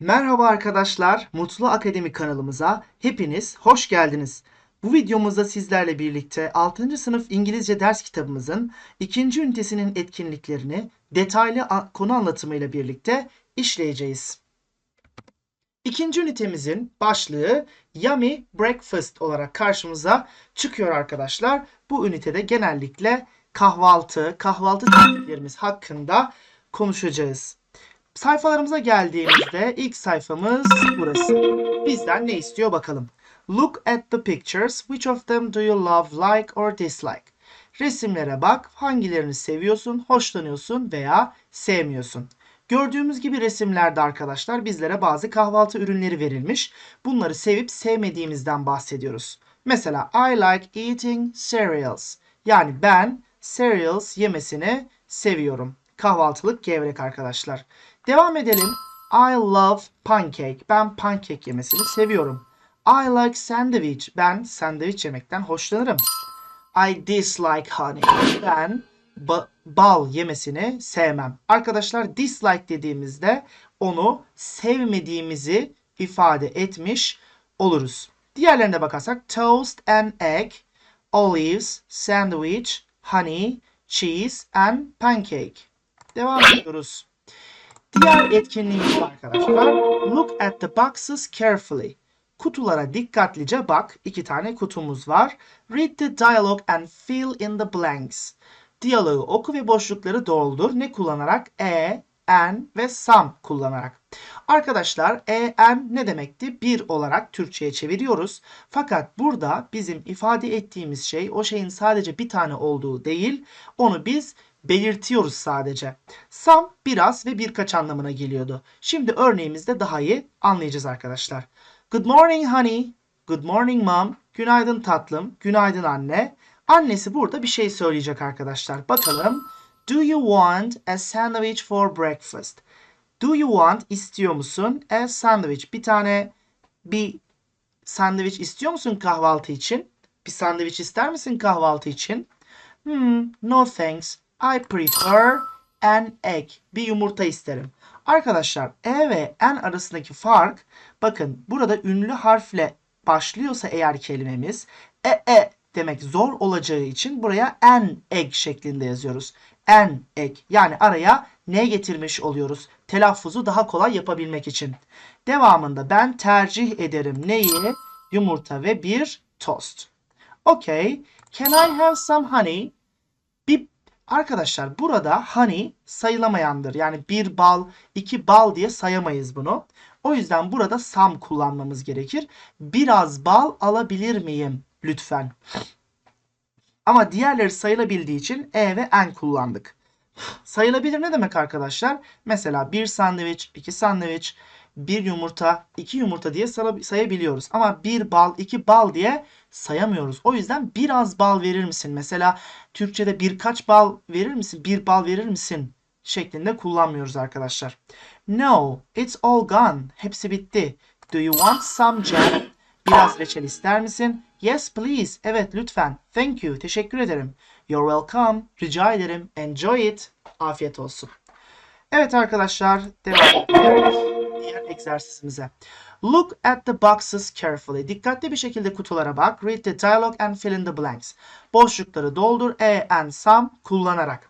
Merhaba arkadaşlar, Mutlu Akademi kanalımıza hepiniz hoş geldiniz. Bu videomuzda sizlerle birlikte 6. sınıf İngilizce ders kitabımızın 2. ünitesinin etkinliklerini detaylı konu anlatımıyla birlikte işleyeceğiz. İkinci ünitemizin başlığı Yummy Breakfast olarak karşımıza çıkıyor arkadaşlar. Bu ünitede genellikle kahvaltı, kahvaltı tariflerimiz hakkında konuşacağız. Sayfalarımıza geldiğimizde ilk sayfamız burası. Bizden ne istiyor bakalım. Look at the pictures. Which of them do you love, like or dislike? Resimlere bak. Hangilerini seviyorsun, hoşlanıyorsun veya sevmiyorsun. Gördüğümüz gibi resimlerde arkadaşlar bizlere bazı kahvaltı ürünleri verilmiş. Bunları sevip sevmediğimizden bahsediyoruz. Mesela I like eating cereals. Yani ben cereals yemesini seviyorum. Kahvaltılık gevrek arkadaşlar. Devam edelim. I love pancake. Ben pancake yemesini seviyorum. I like sandwich. Ben sandviç yemekten hoşlanırım. I dislike honey. Ben ba- bal yemesini sevmem. Arkadaşlar dislike dediğimizde onu sevmediğimizi ifade etmiş oluruz. Diğerlerine bakarsak toast and egg, olives, sandwich, honey, cheese and pancake. Devam ediyoruz. Diğer etkinliğimiz arkadaşlar. Look at the boxes carefully. Kutulara dikkatlice bak. İki tane kutumuz var. Read the dialogue and fill in the blanks. Diyaloğu oku ve boşlukları doldur. Ne kullanarak? E, an ve some kullanarak. Arkadaşlar e, an ne demekti? Bir olarak Türkçe'ye çeviriyoruz. Fakat burada bizim ifade ettiğimiz şey o şeyin sadece bir tane olduğu değil. Onu biz belirtiyoruz sadece. Some biraz ve birkaç anlamına geliyordu. Şimdi örneğimizde daha iyi anlayacağız arkadaşlar. Good morning honey. Good morning mom. Günaydın tatlım. Günaydın anne. Annesi burada bir şey söyleyecek arkadaşlar. Bakalım. Do you want a sandwich for breakfast? Do you want istiyor musun? A sandwich. Bir tane bir sandviç istiyor musun kahvaltı için? Bir sandviç ister misin kahvaltı için? Hmm, no thanks. I prefer an egg. Bir yumurta isterim. Arkadaşlar e ve an arasındaki fark bakın burada ünlü harfle başlıyorsa eğer kelimemiz e e demek zor olacağı için buraya an egg şeklinde yazıyoruz. An egg yani araya ne getirmiş oluyoruz? Telaffuzu daha kolay yapabilmek için. Devamında ben tercih ederim neyi? Yumurta ve bir tost. Okay. Can I have some honey? Arkadaşlar burada honey sayılamayandır. Yani bir bal, iki bal diye sayamayız bunu. O yüzden burada some kullanmamız gerekir. Biraz bal alabilir miyim lütfen? Ama diğerleri sayılabildiği için e ve en kullandık. Sayılabilir ne demek arkadaşlar? Mesela bir sandviç, iki sandviç, bir yumurta, iki yumurta diye say- sayabiliyoruz. Ama bir bal, iki bal diye sayamıyoruz. O yüzden biraz bal verir misin? Mesela Türkçe'de birkaç bal verir misin? Bir bal verir misin? şeklinde kullanmıyoruz arkadaşlar. No, it's all gone. Hepsi bitti. Do you want some jam? Biraz reçel ister misin? Yes, please. Evet, lütfen. Thank you. Teşekkür ederim. You're welcome. Rica ederim. Enjoy it. Afiyet olsun. Evet arkadaşlar, devam ediyoruz diğer egzersizimize. Look at the boxes carefully. Dikkatli bir şekilde kutulara bak. Read the dialogue and fill in the blanks. Boşlukları doldur. E and some kullanarak.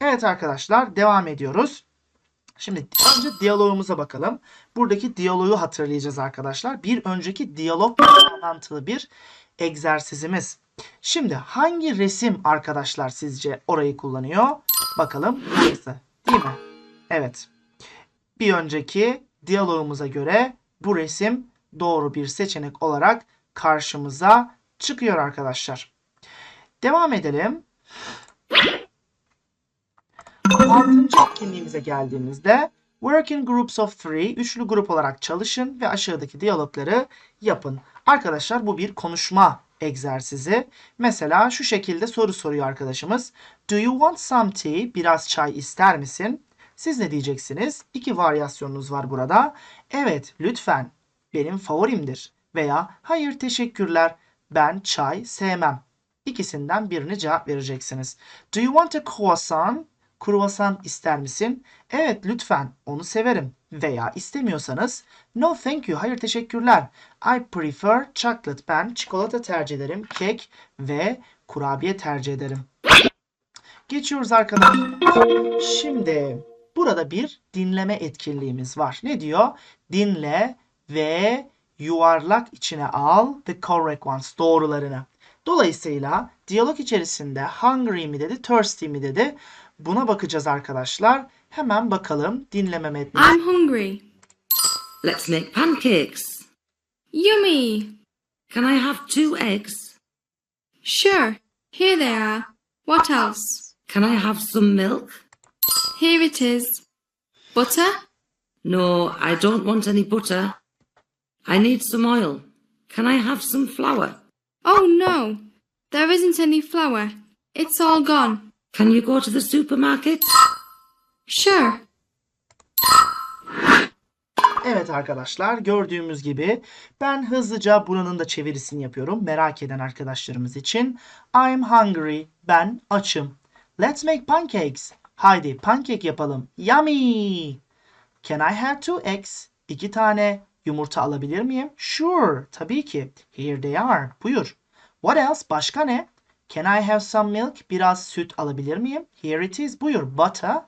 Evet arkadaşlar, devam ediyoruz. Şimdi önce diyalogumuza bakalım. Buradaki diyalogu hatırlayacağız arkadaşlar. Bir önceki diyalog bağlantılı bir egzersizimiz. Şimdi hangi resim arkadaşlar sizce orayı kullanıyor? Bakalım burası. Değil mi? Evet. Bir önceki diyalogumuza göre bu resim doğru bir seçenek olarak karşımıza çıkıyor arkadaşlar. Devam edelim. Altıncı etkinliğimize geldiğimizde Work in groups of three, üçlü grup olarak çalışın ve aşağıdaki diyalogları yapın. Arkadaşlar bu bir konuşma egzersizi. Mesela şu şekilde soru soruyor arkadaşımız. Do you want some tea? Biraz çay ister misin? Siz ne diyeceksiniz? İki varyasyonunuz var burada. Evet, lütfen. Benim favorimdir. Veya hayır teşekkürler. Ben çay sevmem. İkisinden birini cevap vereceksiniz. Do you want a croissant? Kruvasan ister misin? Evet lütfen onu severim. Veya istemiyorsanız no thank you hayır teşekkürler. I prefer chocolate ben çikolata tercih ederim. Kek ve kurabiye tercih ederim. Geçiyoruz arkadaşlar. Şimdi burada bir dinleme etkinliğimiz var. Ne diyor? Dinle ve yuvarlak içine al the correct ones doğrularını. Dolayısıyla diyalog içerisinde hungry mi dedi, thirsty mi dedi. Buna bakacağız arkadaşlar. Hemen bakalım dinleme metni. I'm hungry. Let's make pancakes. Yummy. Can I have two eggs? Sure. Here they are. What else? Can I have some milk? Here it is. Butter? No, I don't want any butter. I need some oil. Can I have some flour? Oh no. There isn't any flour. It's all gone. Can you go to the supermarket? Sure. Evet arkadaşlar gördüğümüz gibi ben hızlıca buranın da çevirisini yapıyorum merak eden arkadaşlarımız için. I'm hungry. Ben açım. Let's make pancakes. Haydi pancake yapalım. Yummy. Can I have two eggs? İki tane yumurta alabilir miyim? Sure. Tabii ki. Here they are. Buyur. What else? Başka ne? Can I have some milk? Biraz süt alabilir miyim? Here it is. Buyur. Butter.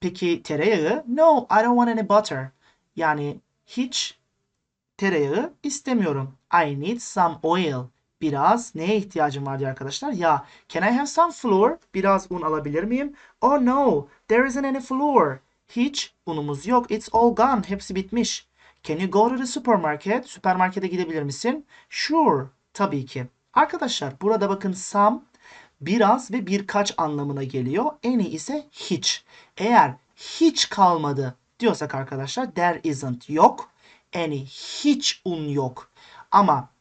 Peki tereyağı? No, I don't want any butter. Yani hiç tereyağı istemiyorum. I need some oil. Biraz neye ihtiyacım var diyor arkadaşlar? Ya, can I have some flour? Biraz un alabilir miyim? Oh no, there isn't any flour. Hiç unumuz yok. It's all gone. Hepsi bitmiş. Can you go to the supermarket? Süpermarkete gidebilir misin? Sure. Tabii ki. Arkadaşlar burada bakın some biraz ve birkaç anlamına geliyor. Any ise hiç. Eğer hiç kalmadı diyorsak arkadaşlar there isn't yok. Any hiç un yok. Ama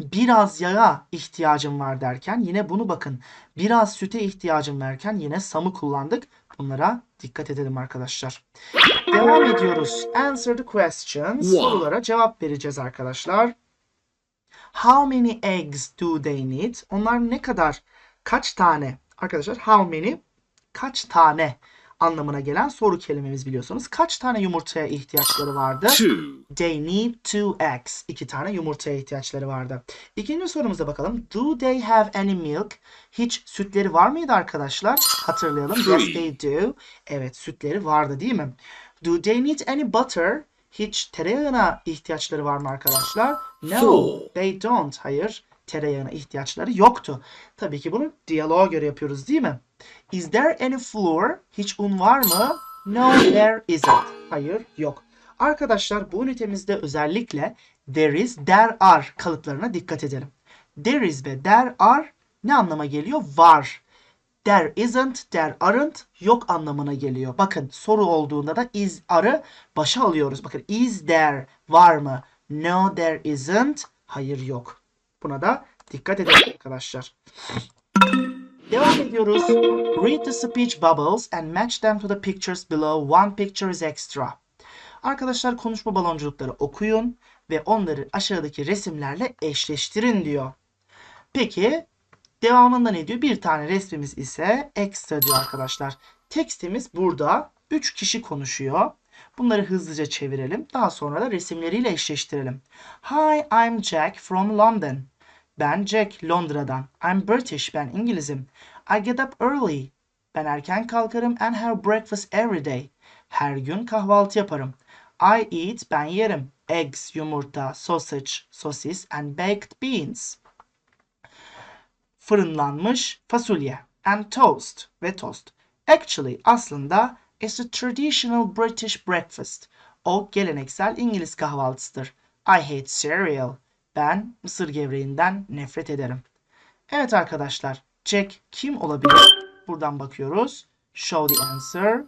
biraz yağa ihtiyacım var derken yine bunu bakın. Biraz süte ihtiyacım varken yine samı kullandık. Bunlara dikkat edelim arkadaşlar. Devam ediyoruz. Answer the questions. Sorulara cevap vereceğiz arkadaşlar. How many eggs do they need? Onlar ne kadar, kaç tane? Arkadaşlar how many, kaç tane anlamına gelen soru kelimemiz biliyorsunuz. Kaç tane yumurtaya ihtiyaçları vardı? two, They need two eggs. İki tane yumurtaya ihtiyaçları vardı. İkinci sorumuza bakalım. Do they have any milk? Hiç sütleri var mıydı arkadaşlar? Hatırlayalım. Yes Three. they do. Evet sütleri vardı değil mi? Do they need any butter? Hiç tereyağına ihtiyaçları var mı arkadaşlar? No, Four. they don't. Hayır, tereyağına ihtiyaçları yoktu. Tabii ki bunu diyaloğa göre yapıyoruz değil mi? Is there any flour? Hiç un var mı? No, there isn't. Hayır, yok. Arkadaşlar bu ünitemizde özellikle there is, there are kalıplarına dikkat edelim. There is ve there are ne anlama geliyor? Var. There isn't, there aren't yok anlamına geliyor. Bakın soru olduğunda da is are'ı başa alıyoruz. Bakın is there var mı? No there isn't. Hayır yok. Buna da dikkat edelim arkadaşlar. Devam ediyoruz. Read the speech bubbles and match them to the pictures below. One picture is extra. Arkadaşlar konuşma balonculukları okuyun ve onları aşağıdaki resimlerle eşleştirin diyor. Peki devamında ne diyor? Bir tane resmimiz ise extra diyor arkadaşlar. Tekstimiz burada 3 kişi konuşuyor. Bunları hızlıca çevirelim. Daha sonra da resimleriyle eşleştirelim. Hi, I'm Jack from London. Ben Jack, Londra'dan. I'm British, ben İngilizim. I get up early. Ben erken kalkarım and have breakfast every day. Her gün kahvaltı yaparım. I eat, ben yerim. Eggs, yumurta, sausage, sosis and baked beans. Fırınlanmış fasulye. And toast ve tost. Actually, aslında it's a traditional British breakfast. O geleneksel İngiliz kahvaltısıdır. I hate cereal. Ben mısır gevreğinden nefret ederim. Evet arkadaşlar, Jack kim olabilir? Buradan bakıyoruz. Show the answer.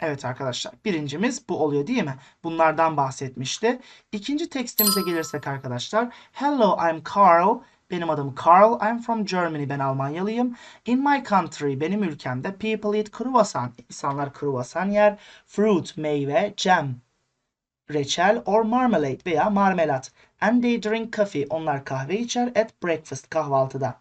Evet arkadaşlar, birincimiz bu oluyor değil mi? Bunlardan bahsetmişti. İkinci tekstimize gelirsek arkadaşlar. Hello, I'm Carl. Benim adım Carl. I'm from Germany. Ben Almanyalıyım. In my country, benim ülkemde people eat kruvasan. İnsanlar kruvasan yer. Fruit, meyve, jam, reçel or marmalade veya marmelat. And they drink coffee. Onlar kahve içer at breakfast kahvaltıda.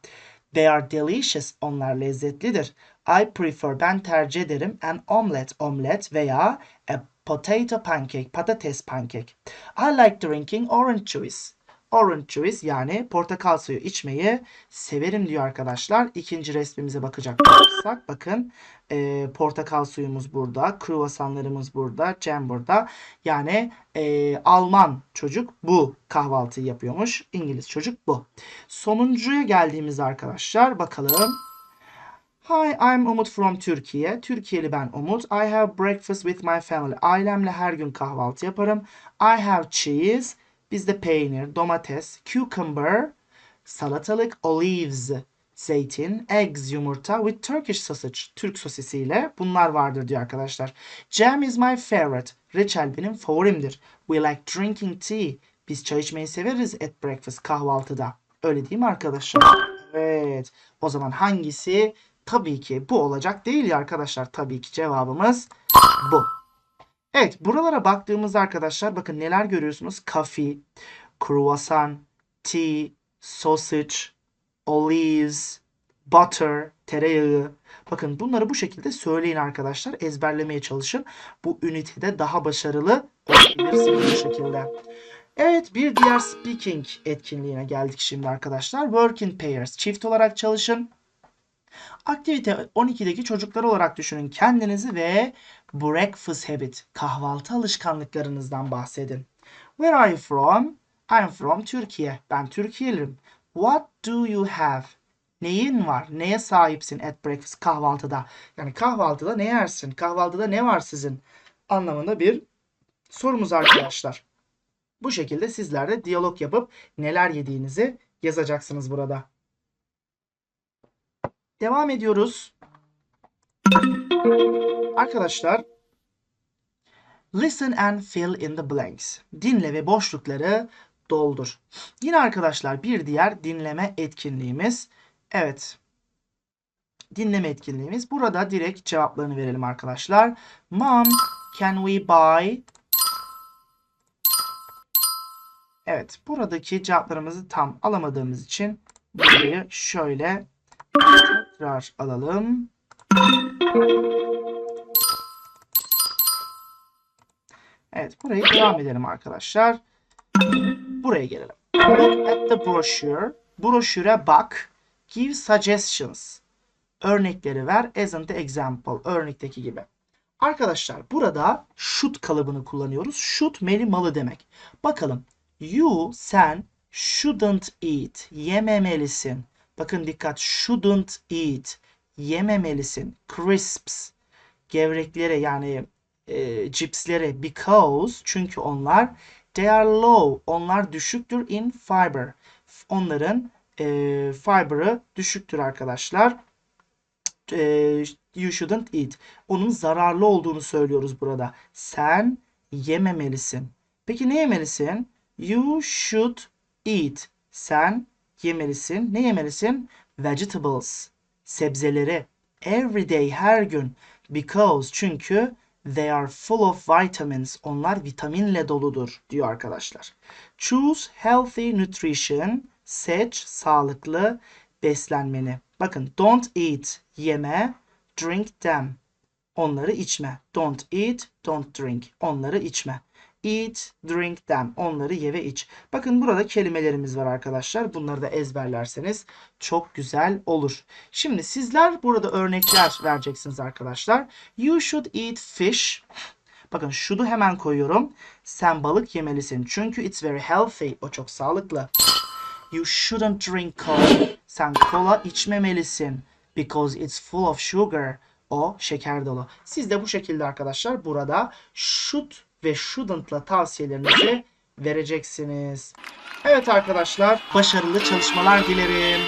They are delicious. Onlar lezzetlidir. I prefer ben tercih ederim an omelet omelet veya a potato pancake patates pancake. I like drinking orange juice. Orange juice yani portakal suyu içmeyi severim diyor arkadaşlar. İkinci resmimize bakacak olursak bakın e, portakal suyumuz burada, kruvasanlarımız burada, jam burada. Yani e, Alman çocuk bu kahvaltıyı yapıyormuş. İngiliz çocuk bu. Sonuncuya geldiğimizde arkadaşlar bakalım. Hi, I'm Umut from Türkiye. Türkiye'li ben Umut. I have breakfast with my family. Ailemle her gün kahvaltı yaparım. I have cheese. Bizde peynir, domates, cucumber, salatalık, olives, zeytin, eggs, yumurta with Turkish sausage, Türk sosisiyle bunlar vardır diyor arkadaşlar. Jam is my favorite. Reçel benim favorimdir. We like drinking tea. Biz çay içmeyi severiz at breakfast, kahvaltıda. Öyle değil mi arkadaşlar? Evet. O zaman hangisi? Tabii ki bu olacak değil ya arkadaşlar. Tabii ki cevabımız bu. Evet buralara baktığımızda arkadaşlar bakın neler görüyorsunuz? Coffee, croissant, tea, sausage, olives, butter, tereyağı. Bakın bunları bu şekilde söyleyin arkadaşlar. Ezberlemeye çalışın. Bu ünitede daha başarılı olabilirsiniz bu şekilde. Evet bir diğer speaking etkinliğine geldik şimdi arkadaşlar. Work in pairs. Çift olarak çalışın. Aktivite 12'deki çocuklar olarak düşünün kendinizi ve breakfast habit, kahvaltı alışkanlıklarınızdan bahsedin. Where are you from? I'm from Türkiye. Ben Türkiye'liyim. What do you have? Neyin var? Neye sahipsin at breakfast kahvaltıda? Yani kahvaltıda ne yersin? Kahvaltıda ne var sizin? Anlamında bir sorumuz arkadaşlar. Bu şekilde sizler de diyalog yapıp neler yediğinizi yazacaksınız burada. Devam ediyoruz. Arkadaşlar listen and fill in the blanks. Dinle ve boşlukları doldur. Yine arkadaşlar bir diğer dinleme etkinliğimiz. Evet. Dinleme etkinliğimiz. Burada direkt cevaplarını verelim arkadaşlar. Mom, can we buy Evet, buradaki cevaplarımızı tam alamadığımız için burayı şöyle tekrar alalım. Evet, burayı devam edelim arkadaşlar. Buraya gelelim. Look at the brochure. Broşüre bak. Give suggestions. Örnekleri ver. İn the example. Örnekteki gibi. Arkadaşlar burada should kalıbını kullanıyoruz. Should meli malı demek. Bakalım. You sen shouldn't eat. Yememelisin. Bakın dikkat. Shouldn't eat. Yememelisin. Crisps. Gevreklere yani e, cipslere because çünkü onlar they are low. Onlar düşüktür in fiber. Onların e, fiber'ı düşüktür arkadaşlar. E, you shouldn't eat. Onun zararlı olduğunu söylüyoruz burada. Sen yememelisin. Peki ne yemelisin? You should eat. Sen yemelisin. Ne yemelisin? Vegetables. Sebzeleri. Every day her gün. Because çünkü they are full of vitamins. Onlar vitaminle doludur diyor arkadaşlar. Choose healthy nutrition. Seç sağlıklı beslenmeni. Bakın don't eat yeme. Drink them. Onları içme. Don't eat, don't drink. Onları içme. Eat, drink them. Onları ye ve iç. Bakın burada kelimelerimiz var arkadaşlar. Bunları da ezberlerseniz çok güzel olur. Şimdi sizler burada örnekler vereceksiniz arkadaşlar. You should eat fish. Bakın should'u hemen koyuyorum. Sen balık yemelisin. Çünkü it's very healthy. O çok sağlıklı. You shouldn't drink cola. Sen kola içmemelisin. Because it's full of sugar. O şeker dolu. Siz de bu şekilde arkadaşlar burada should ve shouldn't'la tavsiyelerinizi vereceksiniz. Evet arkadaşlar başarılı çalışmalar dilerim.